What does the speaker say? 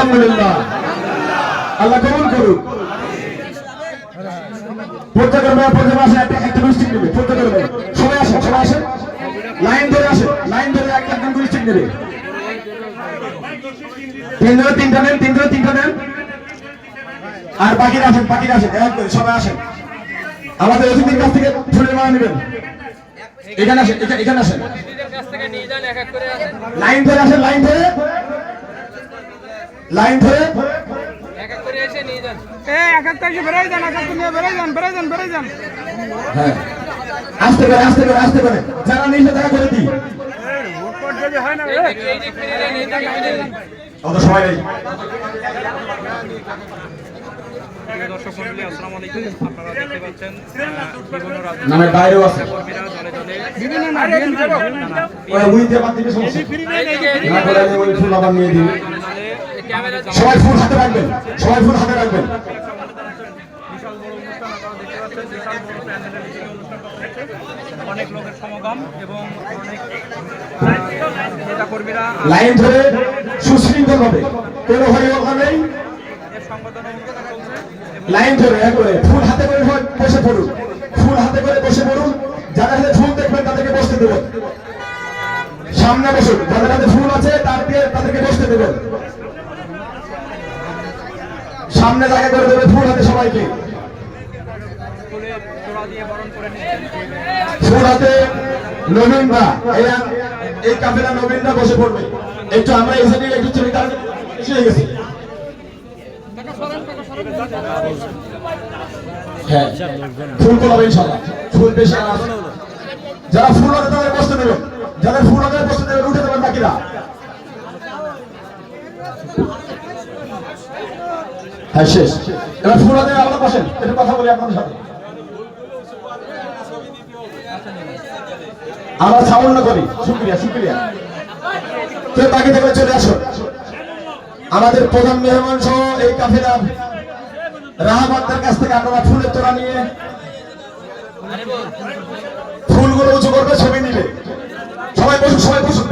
আলহামদুলিল্লাহ। আল্লাহ কবুল করুক। প্রত্যেকের সবাই আসেন সবাই আসেন লাইন আর বাকিরা আসেন বাকিরা আসেন সবাই আসেন। আমাদের অতিথির কাছ থেকে ফুলের মালা নেবেন। এখানে আসেন এখানে আসেন। লাইন ধরে আসেন, লাইন ধরে। লাইন ধরে। এ এক একটা এসে বেড়াই যান এক নিয়ে বেড়াই যান বেড়াই যান বেড়াই যান। হ্যাঁ। আস্তে করে আস্তে করে আস্তে করে যারা নিচে দেখা করে দিই। অত সময় নেই। দর্শক মন্ডলী আসসালামু আলাইকুম আপনারা দেখতে পাচ্ছেন বিভিন্ন বাইরেও আছে কর্মীরা দলে দলে বিভিন্ন না বিভিন্ন ওরা বাদ দিলে সমস্যা না করে ওই ফুল আবার নিয়ে দিই। সবাই ফুল হাতে রাখবেন, সবাই ফুল হাতে রাখবেন। লাইন ধরে করে, ফুল হাতে করে বসে পড়ুন। ফুল হাতে করে বসে পড়ুন। যারা হাতে ফুল দেখবেন, তাদেরকে বসতে দেবেন। সামনে বসুন। যাদের হাতে ফুল আছে, তার তাদেরকে বসতে দেবেন। সামনে জায়গা করে দেবে ফুল হাতে সবাইকে। ফুল হাতে নবীনরা এই এই কাফেলা নবীনরা বসে পড়বে। একটু আমরা এসে নিয়ে একটু চলে তার গেছি। হ্যাঁ ফুল কোলাবে ইনশাআল্লাহ। ফুল বেশি যারা ফুল হাতে তাদের বসতে দেবেন যাদের ফুল হাতে বসতে দেবেন উঠে দেবেন বাকিরা। হ্যাঁ শেষ। এবার একটু কথা বলি আপনাদের সাথে। আমরা করি। শুক্রিয়া শুক্রিয়া। থেকে চলে আসো আমাদের প্রধান মেহমান সহ এই কাফেলা রাহাবাদদের কাছ থেকে আপনারা ফুলের তোড়া নিয়ে ফুলগুলো উঁচু করবে, ছবি নিলে। সবাই বসুন সবাই বসুন।